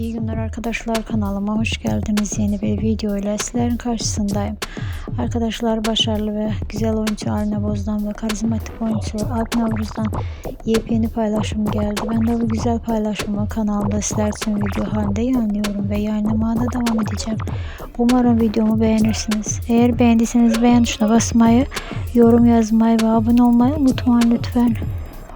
İyi günler arkadaşlar kanalıma hoş geldiniz. Yeni bir video ile sizlerin karşısındayım. Arkadaşlar başarılı ve güzel oyuncu Arne Boz'dan ve karizmatik oyuncu Alp Navruz'dan yepyeni paylaşım geldi. Ben de bu güzel paylaşımı kanalımda sizler için video halinde yayınlıyorum ve yayınlamaya da devam edeceğim. Umarım videomu beğenirsiniz. Eğer beğendiyseniz beğen tuşuna basmayı, yorum yazmayı ve abone olmayı unutmayın lütfen.